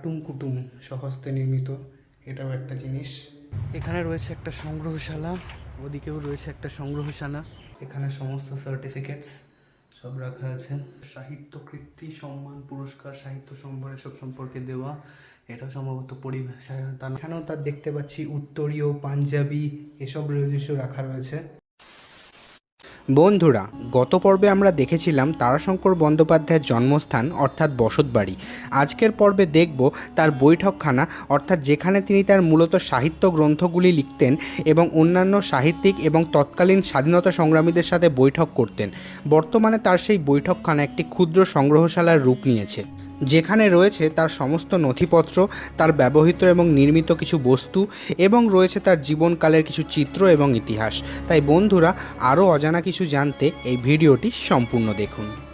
কুটুম কুটুম স্বহস্তে নির্মিত, এটাও একটা জিনিস। এখানে রয়েছে একটা সংগ্রহশালা, ওদিকেও রয়েছে একটা সংগ্রহশালা। এখানে সমস্ত সার্টিফিকেটস সব রাখা আছে। সাহিত্য কৃতি সম্মান, পুরস্কার, সাহিত্য সম্মান এসব সম্পর্কে দেওয়া, এটা সম্ভবত পরিবেশ। এখানেও তার দেখতে পাচ্ছি উত্তরীয় পাঞ্জাবি, এসব জিনিস রাখা রয়েছে। বন্ধুরা, গত পর্বে আমরা দেখেছিলাম তারাশঙ্কর বন্দ্যোপাধ্যায়ের জন্মস্থান, অর্থাৎ বসতবাড়ি। আজকের পর্বে দেখব তার বৈঠকখানা, অর্থাৎ যেখানে তিনি তার মূলত সাহিত্য গ্রন্থগুলি লিখতেন এবং অন্যান্য সাহিত্যিক এবং তৎকালীন স্বাধীনতা সংগ্রামীদের সাথে বৈঠক করতেন। বর্তমানে তার সেই বৈঠকখানা একটি ক্ষুদ্র সংগ্রহশালার রূপ নিয়েছে। যেখানে রয়েছে তার সমস্ত নথিপত্র, তার ব্যবহৃত এবং নির্মিত কিছু বস্তু এবং রয়েছে তার জীবনকালের কিছু চিত্র এবং ইতিহাস। তাই বন্ধুরা, আরও অজানা কিছু জানতে এই ভিডিওটি সম্পূর্ণ দেখুন।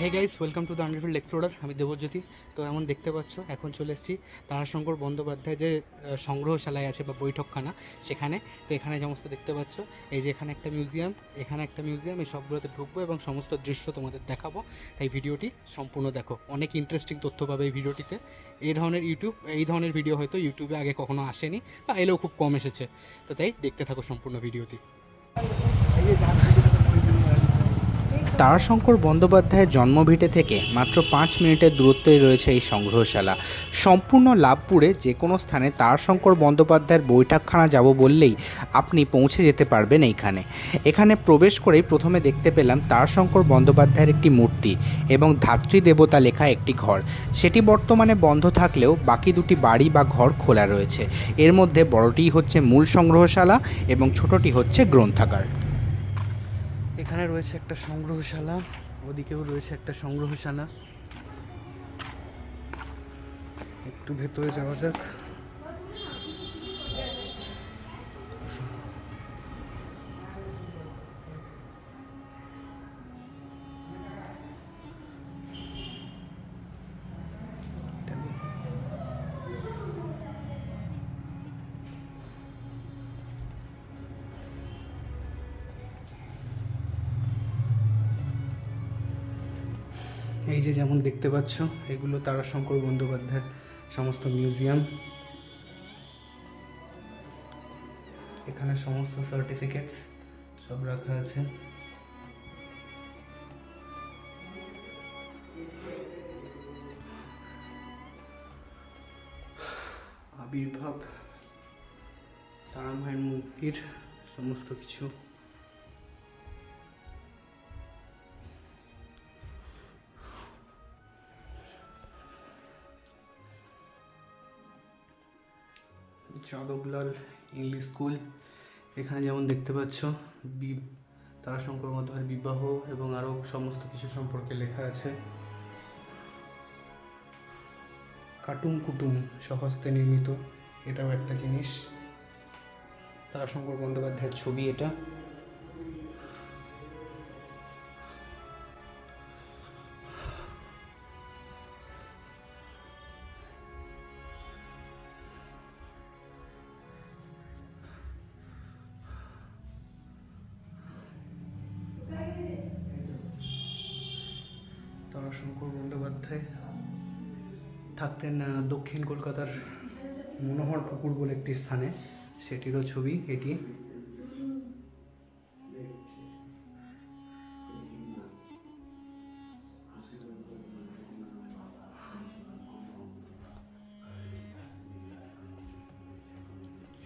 Hey guys welcome to the underfield explorer আমি দেবজ্যোতি। তো এমন দেখতে পাচ্ছ, এখন চলে এসেছি তারাশঙ্কর বন্দ্যোপাধ্যায় যে সংগ্রহশালায় আছে বা বৈঠকখানা সেখানে। তো এখানে সমস্ত দেখতে পাচ্ছ, এই যে এখানে একটা মিউজিয়াম, এখানে একটা মিউজিয়াম, এই সবগুলোতে ঢুকবো এবং সমস্ত দৃশ্য তোমাদের দেখাবো। তাই ভিডিওটি সম্পূর্ণ দেখো। অনেক ইন্টারেস্টিং তথ্য পাবে এই ভিডিওটিতে। এই ধরনের ইউটিউব এই ধরনের ভিডিও হয়তো ইউটিউবে আগে কখনো আসেনি বা এলেও খুব কম এসেছে। তো তাই দেখতে থাকো সম্পূর্ণ ভিডিওটি। তারাশঙ্কর বন্দ্যোপাধ্যায়ের জন্মভিটে থেকে মাত্র পাঁচ মিনিটের দূরত্বেই রয়েছে এই সংগ্রহশালা। সম্পূর্ণ লাভপুরে যে কোনো স্থানে তারাশঙ্কর বন্দ্যোপাধ্যায়ের বৈঠকখানা যাব বললেই আপনি পৌঁছে যেতে পারবেন এইখানে। এখানে প্রবেশ করেই প্রথমে দেখতে পেলাম তারাশঙ্কর বন্দ্যোপাধ্যায়ের একটি মূর্তি এবং ধাত্রী দেবতা লেখা একটি ঘর। সেটি বর্তমানে বন্ধ থাকলেও বাকি দুটি বাড়ি বা ঘর খোলা রয়েছে। এর মধ্যে বড়টি হচ্ছে মূল সংগ্রহশালা এবং ছোটটি হচ্ছে গ্রন্থাগার। এখানে রয়েছে একটা সংগ্রহশালা ওদিকেও রয়েছে একটা সংগ্রহশালা। একটু ভেতরে যাওয়া যাক। এই যে যেমন দেখতে পাচ্ছ, এগুলো তারাশঙ্কর বন্দ্যোপাধ্যায়ের সমস্ত মিউজিয়াম। এখানে সমস্ত সার্টিফিকেটস সব রাখা আছে। আবির্ভাব, তারামায়ের মুক্তির সমস্ত কিছু। যাদবলাল ইংলিশ স্কুল এখানে যেমন দেখতে পাচ্ছ, বি, তারাশঙ্কর মাধ্যমের বিবাহ এবং আরও সমস্ত কিছু সম্পর্কে লেখা আছে। কাটুম কুটুম সহস্তে নির্মিত, এটাও একটা জিনিস। তারাশঙ্কর বন্দ্যোপাধ্যায়ের ছবি এটা। তারাশঙ্কর বন্দ্যোপাধ্যায় থাকতেন দক্ষিণ কলকাতার মনোহর পুকুর বলে একটি স্থানে। সেটিরও ছবি এটি।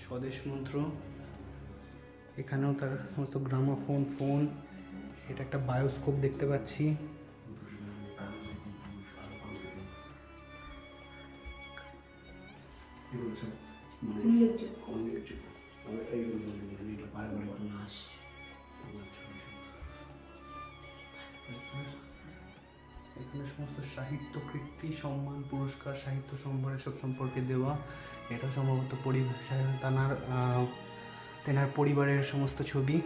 স্বদেশ মন্ত্র, এখানেও তার সমস্ত গ্রামাফোন, ফোন, এটা একটা বায়োস্কোপ দেখতে পাচ্ছি। এখানে সমস্ত সাহিত্য কৃতি সম্মান পুরস্কার সাহিত্য সম্মান এসব সম্পর্কে দেওয়া এটা সম্ভবত পরিবেশ তানার আহ, তেনার পরিবারের সমস্ত ছবি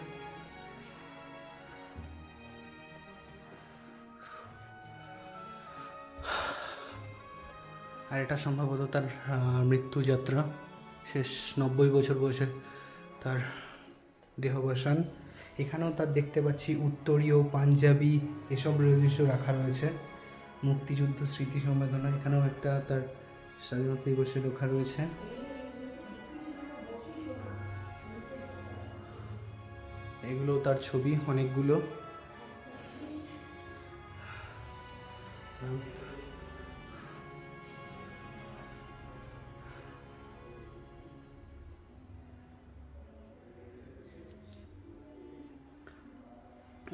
আর এটা সম্ভবত তার মৃত্যুযাত্রা। শেষ নব্বই বছর বয়সে তার দেহবসান। এখানেও তার দেখতে পাচ্ছি উত্তরীয় পাঞ্জাবি এসব জিনিস রাখা রয়েছে। মুক্তিযুদ্ধ স্মৃতি সম্বেদনা এখানেও একটা তার স্বাধীনতা দিবসে লেখা রয়েছে। এগুলো তার ছবি, অনেকগুলো।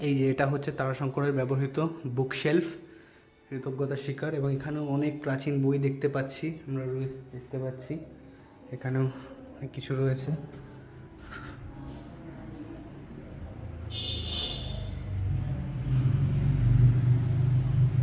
এই যে এটা হচ্ছে তারাশঙ্করের ব্যবহৃত বুকশেলফ কৃতজ্ঞতার শিকার, এবং এখানেও অনেক প্রাচীন বই দেখতে পাচ্ছি, আমরা রয়েছে, দেখতে পাচ্ছি। এখানেও অনেক কিছু রয়েছে।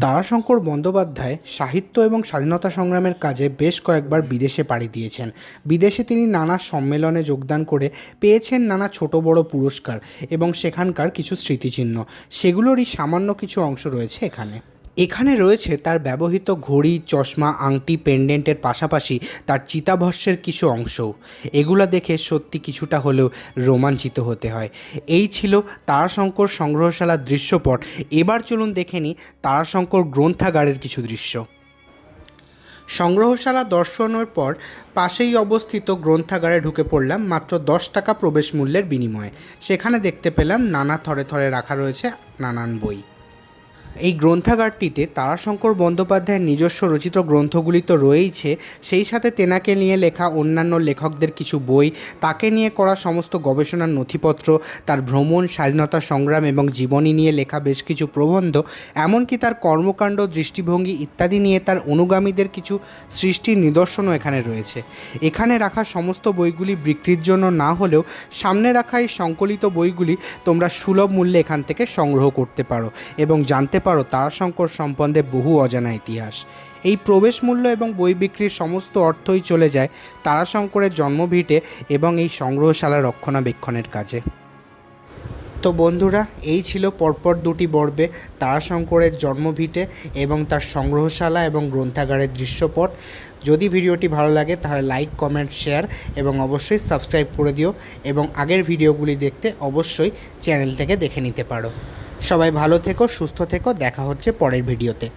তারাশঙ্কর বন্দ্যোপাধ্যায় সাহিত্য এবং স্বাধীনতা সংগ্রামের কাজে বেশ কয়েকবার বিদেশে পাড়ি দিয়েছেন। বিদেশে তিনি নানা সম্মেলনে যোগদান করে পেয়েছেন নানা ছোট বড় পুরস্কার এবং সেখানকার কিছু স্মৃতিচিহ্ন। সেগুলোরই সামান্য কিছু অংশ রয়েছে এখানে। এখানে রয়েছে তার ব্যবহৃত ঘড়ি, চশমা, আংটি, পেন্ডেন্টের পাশাপাশি তার চিতাভস্যের কিছু অংশও এগুলো দেখে সত্যি কিছুটা হলেও রোমাঞ্চিত হতে হয়। এই ছিল তারাশঙ্কর সংগ্রহশালার দৃশ্যপট। এবার চলুন দেখে নিই তারাশঙ্কর গ্রন্থাগারের কিছু দৃশ্য। সংগ্রহশালা দর্শনের পর পাশেই অবস্থিত গ্রন্থাগারে ঢুকে পড়লাম মাত্র দশ টাকা প্রবেশ মূল্যের বিনিময়ে। সেখানে দেখতে পেলাম নানা থরে থরে রাখা রয়েছে নানান বই। এই গ্রন্থাগারটিতে তারাশঙ্কর বন্দ্যোপাধ্যায়ের নিজস্ব রচিত গ্রন্থগুলি তো রয়েইছে। সেই সাথে তেনাকে নিয়ে লেখা অন্যান্য লেখকদের কিছু বই, তাকে নিয়ে করা সমস্ত গবেষণার নথিপত্র, তার ভ্রমণ, স্বাধীনতা সংগ্রাম এবং জীবনী নিয়ে লেখা বেশ কিছু প্রবন্ধ, এমনকি তার কর্মকাণ্ড, দৃষ্টিভঙ্গি ইত্যাদি নিয়ে তার অনুগামীদের কিছু সৃষ্টির নিদর্শনও এখানে রয়েছে। এখানে রাখা সমস্ত বইগুলি বিক্রির জন্য না হলেও সামনে রাখা এই সংকলিত বইগুলি তোমরা সুলভ মূল্যে এখান থেকে সংগ্রহ করতে পারো এবং জানতে পারো তারাশঙ্কর সম্বন্ধে বহু অজানা ইতিহাস। এই প্রবেশ মূল্য এবং বই বিক্রির সমস্ত অর্থই চলে যায় তারাশঙ্করের জন্মভিটে এবং এই সংগ্রহশালা রক্ষণাবেক্ষণের কাজে। তো বন্ধুরা, এই ছিল পরপর দুটি পর্বে তারাশঙ্করের জন্মভিটে এবং তার সংগ্রহশালা এবং গ্রন্থাগারের দৃশ্যপট। যদি ভিডিওটি ভালো লাগে, তাহলে লাইক, কমেন্ট, শেয়ার এবং অবশ্যই সাবস্ক্রাইব করে দিও এবং আগের ভিডিওগুলি দেখতে অবশ্যই চ্যানেল থেকে দেখে নিতে পারো। সবাই ভালো থেকো সুস্থ থেকো দেখা হচ্ছে পরের ভিডিওতে।